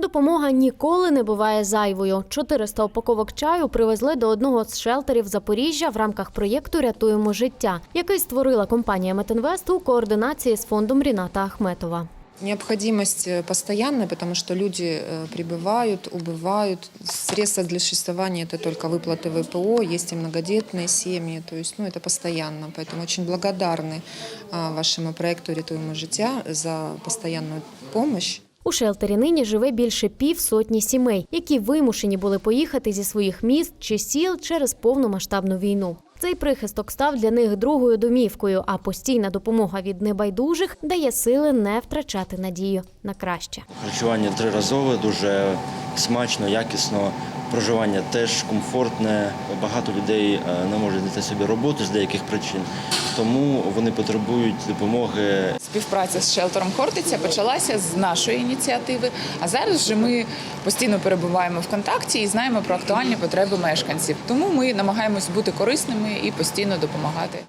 Допомога ніколи не буває зайвою. 400 упаковок чаю привезли до одного з шелтерів Запоріжжя в рамках проєкту Рятуємо життя, який створила компанія Метинвест у координації з фондом Ріната Ахметова. Необходимость э, постоянная, потому что люди э, прибывают, убывают. Средства для существования – это только выплаты ВПО, есть и многодетные семьи, то есть ну, это постоянно. Поэтому очень благодарны а, вашему проекту «Рятуємо життя» за постоянную помощь. У шелтері нині живе більше пів сотні сімей, які вимушені були поїхати зі своїх міст чи сіл через повномасштабну війну. Цей прихисток став для них другою домівкою, а постійна допомога від небайдужих дає сили не втрачати надію на краще. Харчування триразове, дуже смачно, якісно. Проживання теж комфортне. Багато людей е, не можуть знайти собі роботу з деяких причин, тому вони потребують допомоги Співпраця з шелтером Хортиця почалася з нашої ініціативи. А зараз вже ми постійно перебуваємо в контакті і знаємо про актуальні потреби мешканців. Тому ми намагаємось бути корисними і постійно допомагати.